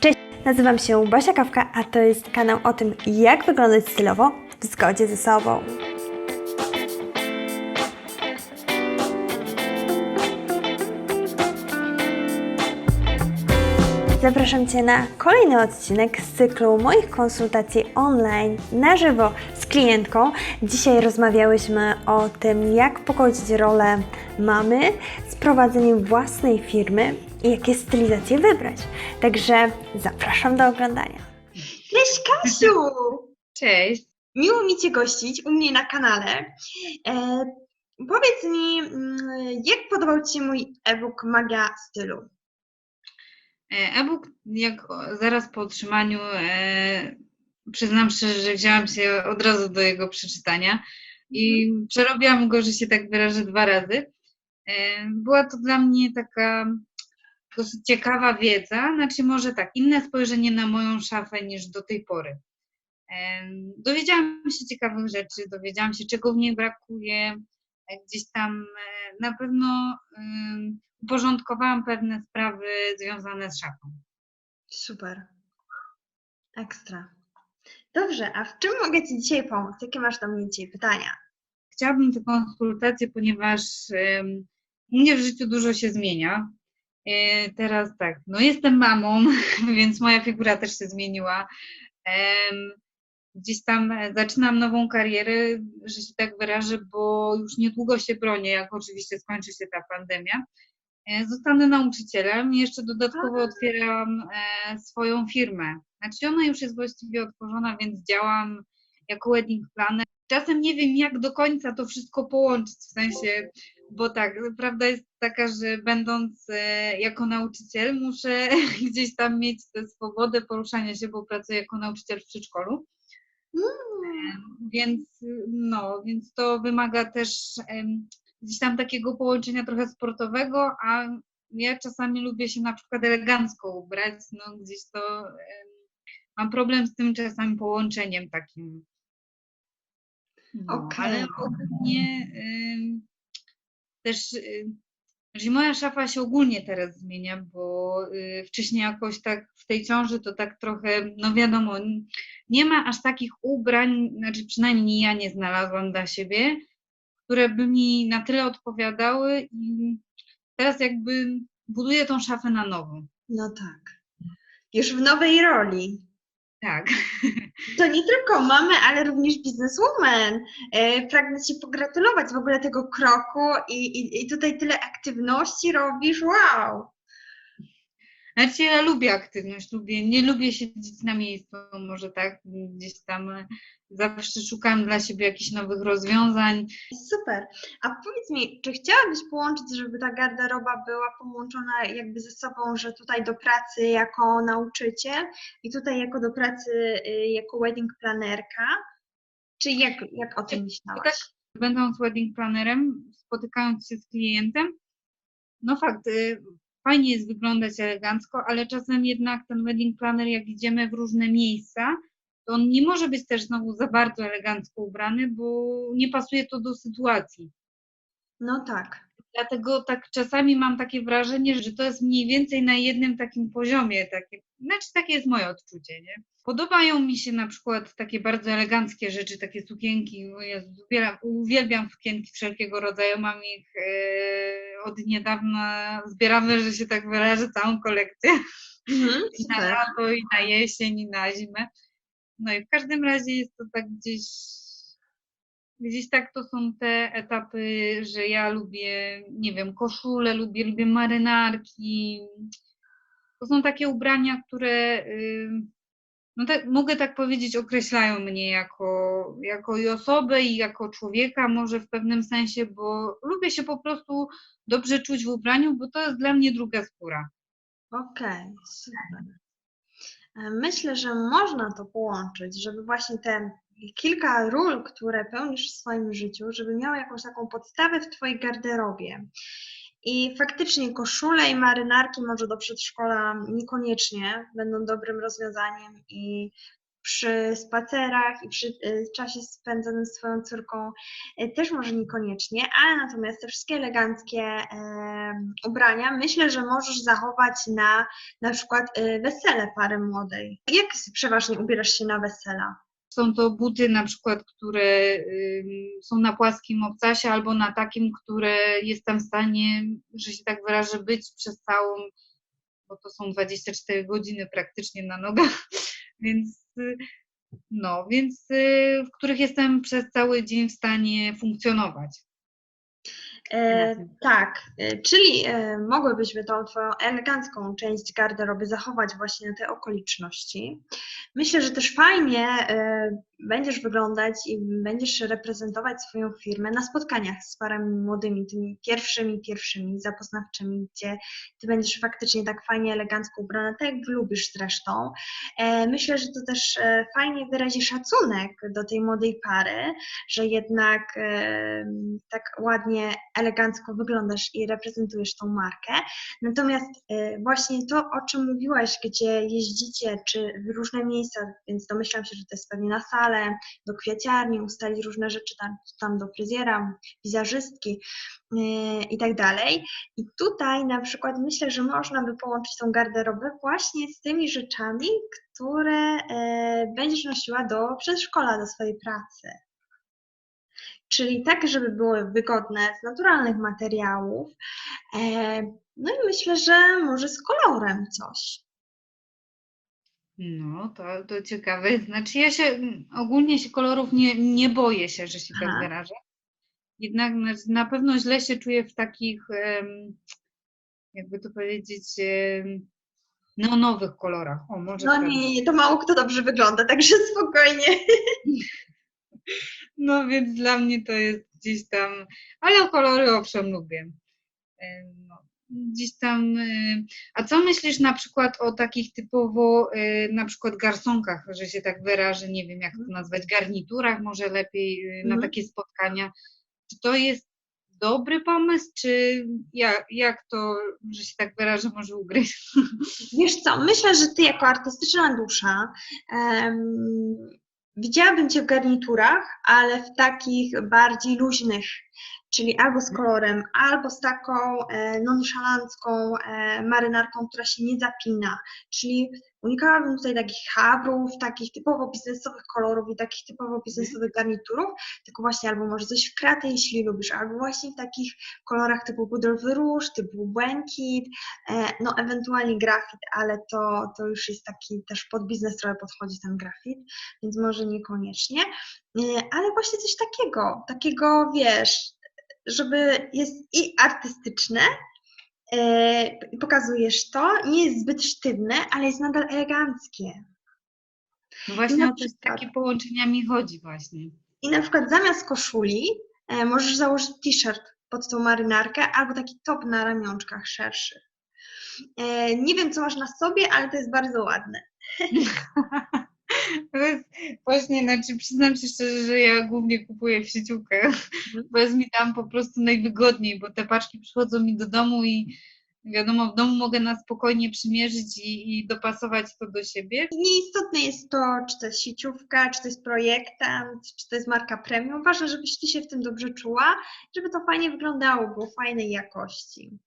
Cześć, nazywam się Basia Kawka, a to jest kanał o tym, jak wyglądać stylowo w zgodzie ze sobą. Zapraszam Cię na kolejny odcinek z cyklu moich konsultacji online na żywo z klientką. Dzisiaj rozmawiałyśmy o tym, jak pogodzić rolę mamy z prowadzeniem własnej firmy i jakie stylizacje wybrać. Także zapraszam do oglądania. Cześć Kasiu! Cześć. Miło mi Cię gościć u mnie na kanale. E, powiedz mi, mm, jak podobał Ci się mój e-book Magia Stylu? E, E-book, jak zaraz po otrzymaniu, e, przyznam szczerze, że wzięłam się od razu do jego przeczytania i przerobiłam go, że się tak wyrażę, dwa razy. E, była to dla mnie taka dosyć ciekawa wiedza, znaczy może tak, inne spojrzenie na moją szafę niż do tej pory. Dowiedziałam się ciekawych rzeczy, dowiedziałam się, czego w niej brakuje, e, gdzieś tam e, na pewno uporządkowałam pewne sprawy związane z szafą. Super. Ekstra. Dobrze, a w czym mogę Ci dzisiaj pomóc? Jakie masz do mnie dzisiaj pytania? Chciałabym tę konsultację, ponieważ u mnie w życiu dużo się zmienia. E, teraz tak, no jestem mamą, więc moja figura też się zmieniła. Gdzieś tam e, zaczynam nową karierę, że się tak wyrażę, bo już niedługo się bronię, jak oczywiście skończy się ta pandemia. E, Zostanę nauczycielem i jeszcze dodatkowo otwieram swoją firmę. Znaczy ona już jest właściwie otworzona, więc działam jako wedding planner. Czasem nie wiem, jak do końca to wszystko połączyć, w sensie, bo tak, prawda jest taka, że będąc e, jako nauczyciel, muszę gdzieś tam mieć tę swobodę poruszania się, bo pracuję jako nauczyciel w przedszkolu. Więc no, więc to wymaga też gdzieś tam takiego połączenia trochę sportowego, a ja czasami lubię się na przykład elegancko ubrać, no gdzieś to mam problem z tym czasami połączeniem takim. No, Okej. ale ogólnie też y, że moja szafa się ogólnie teraz zmienia, bo y, wcześniej jakoś tak w tej ciąży to tak trochę, no wiadomo, nie ma aż takich ubrań, znaczy przynajmniej ja nie znalazłam dla siebie, które by mi na tyle odpowiadały i teraz jakby buduję tą szafę na nowo. No tak. Już w nowej roli. Tak. To nie tylko mamy, ale również bizneswoman. E, pragnę Ci pogratulować w ogóle tego kroku i, i, i tutaj tyle aktywności robisz. Wow! Znaczy ja lubię aktywność, lubię, nie lubię siedzieć na miejscu, może tak gdzieś tam e, zawsze szukam dla siebie jakichś nowych rozwiązań. Super. A powiedz mi, czy chciałabyś połączyć, żeby ta garderoba była połączona jakby ze sobą, że tutaj do pracy jako nauczyciel i tutaj jako do pracy y, jako wedding planerka? Czy jak, jak o tym tak, myślałaś? będąc wedding plannerem, spotykając się z klientem, no fakt, y, fajnie jest wyglądać elegancko, ale czasem jednak ten wedding planner, jak idziemy w różne miejsca, to on nie może być też znowu za bardzo elegancko ubrany, bo nie pasuje to do sytuacji. No tak. Dlatego tak czasami mam takie wrażenie, że to jest mniej więcej na jednym takim poziomie, takie, znaczy takie jest moje odczucie, nie? Podobają mi się na przykład takie bardzo eleganckie rzeczy, takie sukienki, Jezu, uwielbiam, sukienki wszelkiego rodzaju, mam ich e, od niedawna, zbieramy, że się tak wyrażę, całą kolekcję Mhm, i na lato, i na jesień, i na zimę. No i w każdym razie jest to tak gdzieś, gdzieś tak to są te etapy, że ja lubię, nie wiem, koszule, lubię, lubię marynarki. To są takie ubrania, które, no tak, mogę tak powiedzieć, określają mnie jako, jako i osobę, i jako człowieka, może w pewnym sensie, bo lubię się po prostu dobrze czuć w ubraniu, bo to jest dla mnie druga skóra. Okej, super. E, Myślę, że można to połączyć, żeby właśnie te kilka ról, które pełnisz w swoim życiu, żeby miały jakąś taką podstawę w Twojej garderobie. I faktycznie koszule i marynarki może do przedszkola niekoniecznie będą dobrym rozwiązaniem i przy spacerach i przy y, czasie spędzonym z swoją córką y, też może niekoniecznie, ale natomiast te wszystkie eleganckie em, ubrania myślę, że możesz zachować na na przykład y, wesele pary młodej. Jak przeważnie ubierasz się na wesela? Są to buty na przykład, które są na płaskim obcasie albo na takim, które jestem w stanie, że się tak wyrażę, być przez całą, bo to są 24 godziny praktycznie na nogach, więc y, no, więc y, w których jestem przez cały dzień w stanie funkcjonować. E, tak, e, czyli e, mogłybyśmy tą Twoją elegancką część garderoby zachować właśnie na te okoliczności. Myślę, że też fajnie e, będziesz wyglądać i będziesz reprezentować swoją firmę na spotkaniach z parami młodymi, tymi pierwszymi, pierwszymi, zapoznawczymi, gdzie Ty będziesz faktycznie tak fajnie, elegancko ubrana, tak jak lubisz zresztą. E, Myślę, że to też e, fajnie wyrazi szacunek do tej młodej pary, że jednak e, tak ładnie, elegancko wyglądasz i reprezentujesz tą markę. Natomiast e, właśnie to, o czym mówiłaś, gdzie jeździcie, czy w różne miejsca, więc domyślam się, że to jest pewnie na salę, do kwiaciarni, ustalić różne rzeczy tam, tam do fryzjera, wizerzystki e, i tak dalej. I tutaj na przykład myślę, że można by połączyć tą garderobę właśnie z tymi rzeczami, które e, będziesz nosiła do przedszkola, do swojej pracy. Czyli tak, żeby były wygodne, z naturalnych materiałów. E, No i myślę, że może z kolorem coś. No, to, to ciekawe. Znaczy ja się ogólnie się kolorów nie, nie boję się, że się Aha. tak wyrażę. Jednak na, na pewno źle się czuję w takich, jakby to powiedzieć, neonowych kolorach. O, może No tak. nie, to mało kto dobrze wygląda, także spokojnie. No więc dla mnie to jest gdzieś tam, ale kolory owszem lubię. Em, No, gdzieś tam. y, A co myślisz na przykład o takich typowo y, na przykład garsonkach, że się tak wyrażę, nie wiem jak to nazwać, garniturach może lepiej na Mhm. takie spotkania. Czy to jest dobry pomysł, czy jak, jak to, że się tak wyrażę, może ugryźć? Wiesz co, myślę, że ty jako artystyczna dusza em, widziałabym cię w garniturach, ale w takich bardziej luźnych, czyli albo z kolorem, albo z taką e, nonszalancką e, marynarką, która się nie zapina. Czyli unikałabym tutaj takich habrów, takich typowo biznesowych kolorów i takich typowo biznesowych garniturów, tylko właśnie albo może coś w kratę, jeśli lubisz, albo właśnie w takich kolorach typu pudrowy róż, typu błękit, E, no ewentualnie grafit, ale to, to już jest taki też pod biznes trochę podchodzi ten grafit, więc może niekoniecznie, E, ale właśnie coś takiego, takiego wiesz, żeby jest i artystyczne, e, pokazujesz to, nie jest zbyt sztywne, ale jest nadal eleganckie. No właśnie na o przykład- takie połączenia mi chodzi właśnie. I na przykład zamiast koszuli e, możesz założyć t-shirt pod tą marynarkę albo taki top na ramionczkach szerszy. E, nie wiem, co masz na sobie, ale to jest bardzo ładne. Właśnie, znaczy przyznam się szczerze, że ja głównie kupuję w sieciówkach, bo jest mi tam po prostu najwygodniej, bo te paczki przychodzą mi do domu i wiadomo, w domu mogę na spokojnie przymierzyć i, i dopasować to do siebie. Nieistotne jest to, czy to jest sieciówka, czy to jest projektant, czy to jest marka premium. Ważne, żebyś ty się w tym dobrze czuła, żeby to fajnie wyglądało, było fajnej jakości.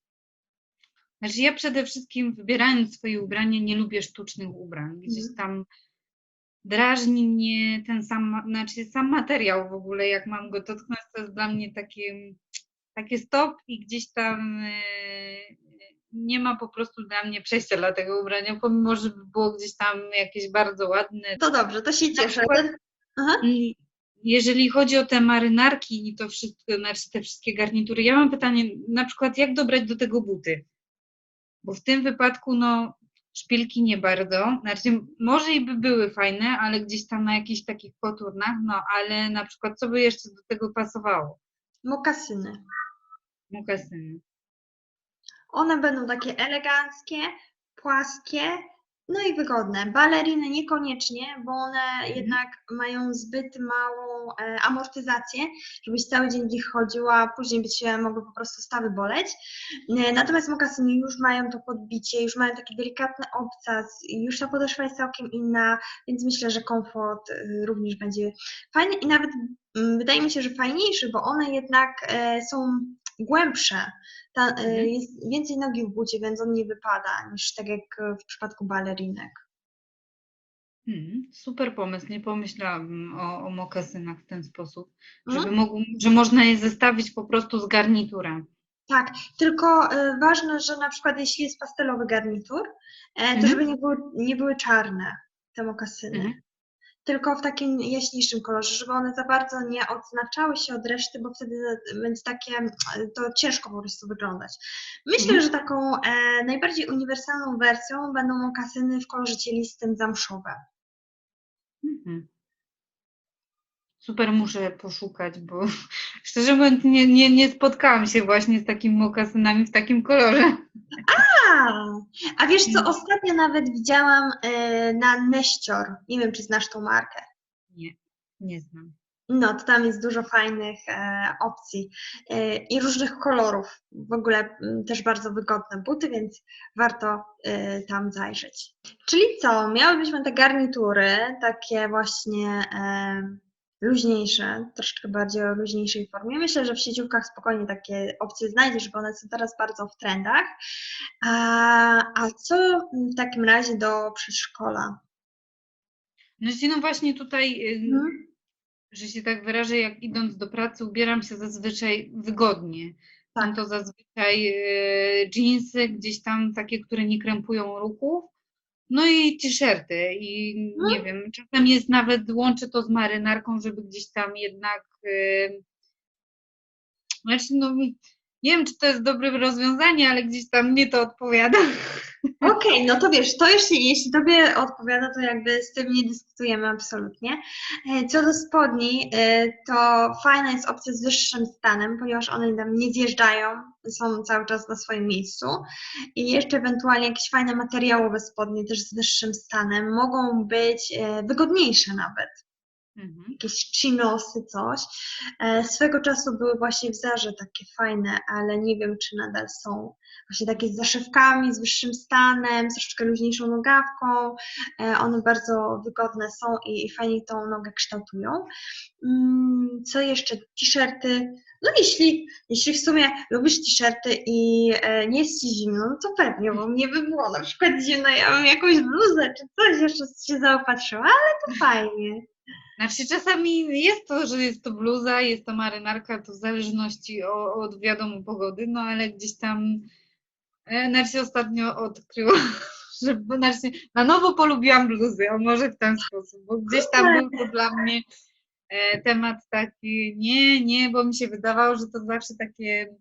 Znaczy ja przede wszystkim wybierając swoje ubranie nie lubię sztucznych ubrań. Gdzieś Mhm. tam drażni mnie ten sam, znaczy sam materiał w ogóle, jak mam go dotknąć, to jest dla mnie takie, takie stop i gdzieś tam e, nie ma po prostu dla mnie przejścia dla tego ubrania, pomimo, że by było gdzieś tam jakieś bardzo ładne. To dobrze, to się cieszę. Aha. Jeżeli chodzi o te marynarki i to wszystko, znaczy te wszystkie garnitury, ja mam pytanie, na przykład jak dobrać do tego buty? Bo w tym wypadku, no, szpilki nie bardzo, znaczy może i by były fajne, ale gdzieś tam na jakichś takich koturnach, no, ale na przykład co by jeszcze do tego pasowało? Mokasyny. Mokasyny. One będą takie eleganckie, płaskie, No i wygodne. Baleriny niekoniecznie, bo one jednak mają zbyt małą e, amortyzację, żebyś cały dzień w nich chodziła, później by cię mogły po prostu stawy boleć. E, Natomiast mokasyny już mają to podbicie, już mają taki delikatny obcas, już ta podeszwa jest całkiem inna, więc myślę, że komfort e, również będzie fajny i nawet mm, wydaje mi się, że fajniejszy, bo one jednak są głębsze. Ta, e, Mhm. jest więcej nogi w bucie, więc on nie wypada niż tak jak e, w przypadku balerinek. Hmm, super pomysł. Nie pomyślałabym o, o mokasynach w ten sposób, Mhm. żeby mogł, że można je zestawić po prostu z garniturem. Tak, tylko e, ważne, że na przykład jeśli jest pastelowy garnitur, e, to Mhm. żeby nie były, nie były czarne te mokasyny. Tylko w takim jaśniejszym kolorze, żeby one za bardzo nie odznaczały się od reszty, bo wtedy będzie takie, to ciężko po prostu wyglądać. Myślę, Mhm. że taką e, najbardziej uniwersalną wersją będą mokasyny w kolorze cielistym zamszowe. Mhm. Super, muszę poszukać, bo szczerze mówiąc nie, nie, nie spotkałam się właśnie z takimi mokasynami w takim kolorze. A, a wiesz co, Mhm. ostatnio nawet widziałam e, na Neścior, nie wiem czy znasz tą markę. Nie, nie znam. No, to tam jest dużo fajnych e, opcji e, i różnych kolorów. W ogóle m, też bardzo wygodne buty, więc warto e, tam zajrzeć. Czyli co? Miałybyśmy te garnitury, takie właśnie e, luźniejsze, troszeczkę bardziej o luźniejszej formie. Myślę, że w sieciówkach spokojnie takie opcje znajdziesz, bo one są teraz bardzo w trendach. A, a co w takim razie do przedszkola? No, no właśnie tutaj, y, Mhm. że się tak wyrażę, jak idąc do pracy ubieram się zazwyczaj wygodnie. Są Tak. to zazwyczaj y, dżinsy, gdzieś tam takie, które nie krępują ruchów. No i t-shirty i Mhm. nie wiem, czasem jest nawet, łączę to z marynarką, żeby gdzieś tam jednak, y, znaczy no nie wiem, czy to jest dobre rozwiązanie, ale gdzieś tam mnie to odpowiada. Okej, no to wiesz, to jeśli, jeśli Tobie odpowiada, to jakby z tym nie dyskutujemy absolutnie. E, Co do spodni, e, to fajna jest opcja z wyższym stanem, ponieważ one tam nie zjeżdżają, są cały czas na swoim miejscu. I jeszcze ewentualnie jakieś fajne materiałowe spodnie też z wyższym stanem mogą być e, wygodniejsze nawet Mhm. jakieś chinosy, coś. E, swego czasu były właśnie w Zarze takie fajne, ale nie wiem, czy nadal są. Właśnie takie z zaszywkami, z wyższym stanem, z troszeczkę luźniejszą nogawką. E, one bardzo wygodne są i, fajnie tą nogę kształtują. Mm, co jeszcze? T-shirty. No jeśli, jeśli w sumie lubisz t-shirty i e, nie jest ci zimno, no to pewnie, bo mnie by było na przykład zimno, ja bym jakąś bluzę czy coś jeszcze się zaopatrzyła, ale to fajnie. Znaczy czasami jest to, że jest to bluza, jest to marynarka, to w zależności od wiadomo pogody, no ale gdzieś tam, znaczy ostatnio odkryłam, że znaczy, na nowo polubiłam bluzy, o może w ten sposób, bo gdzieś tam był to dla mnie e, temat taki, nie, nie, bo mi się wydawało, że to zawsze takie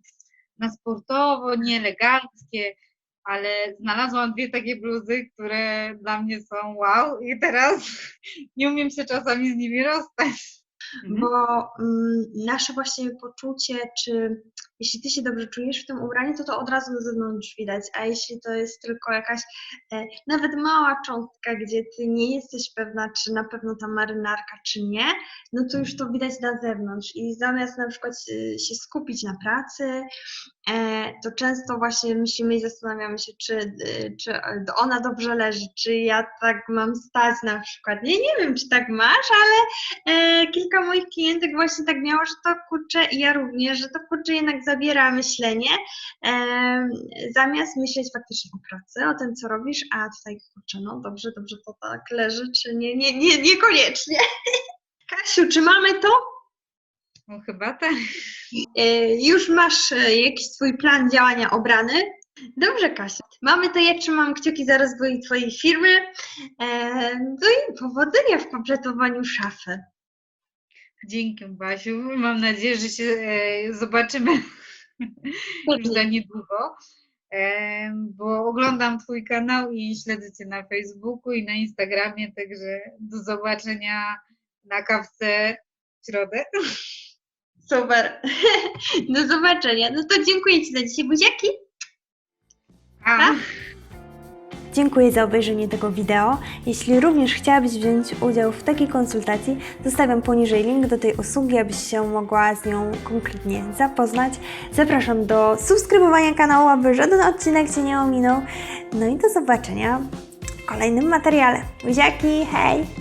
na sportowo, nieeleganckie, ale znalazłam dwie takie bluzy, które dla mnie są wow i teraz nie umiem się czasami z nimi rozstać. Mhm. bo mm, nasze właśnie poczucie, czy jeśli ty się dobrze czujesz w tym ubraniu, to to od razu na zewnątrz widać, a jeśli to jest tylko jakaś e, nawet mała cząstka, gdzie ty nie jesteś pewna, czy na pewno ta marynarka, czy nie, no to już to widać na zewnątrz i zamiast na przykład e, się skupić na pracy, e, to często właśnie myślimy i zastanawiamy się, czy, e, czy ona dobrze leży, czy ja tak mam stać na przykład. Nie, nie wiem, czy tak masz, ale e, kilka moich klientek właśnie tak miało, że to kurczę, i ja również, że to kurczę jednak zabiera myślenie, zamiast myśleć faktycznie o pracy, o tym, co robisz, a tutaj kurczę, no dobrze, dobrze to tak leży, czy nie, nie, nie niekoniecznie. Kasiu, czy mamy to? No chyba tak. E, już masz e, jakiś swój plan działania obrany? Dobrze, Kasia. Mamy to, ja trzymam kciuki za rozwój Twojej firmy. E, no i powodzenia w kompletowaniu szafy. Dzięki Basiu. Mam nadzieję, że się zobaczymy już za niedługo, bo oglądam Twój kanał i śledzę Cię na Facebooku i na Instagramie, także do zobaczenia na kawce w środę. Super. Do zobaczenia. No to dziękuję Ci za dzisiaj. Buziaki. Dziękuję za obejrzenie tego wideo. Jeśli również chciałabyś wziąć udział w takiej konsultacji, zostawiam poniżej link do tej usługi, abyś się mogła z nią konkretnie zapoznać. Zapraszam do subskrybowania kanału, aby żaden odcinek Cię nie ominął. No i do zobaczenia w kolejnym materiale. Buziaki, hej!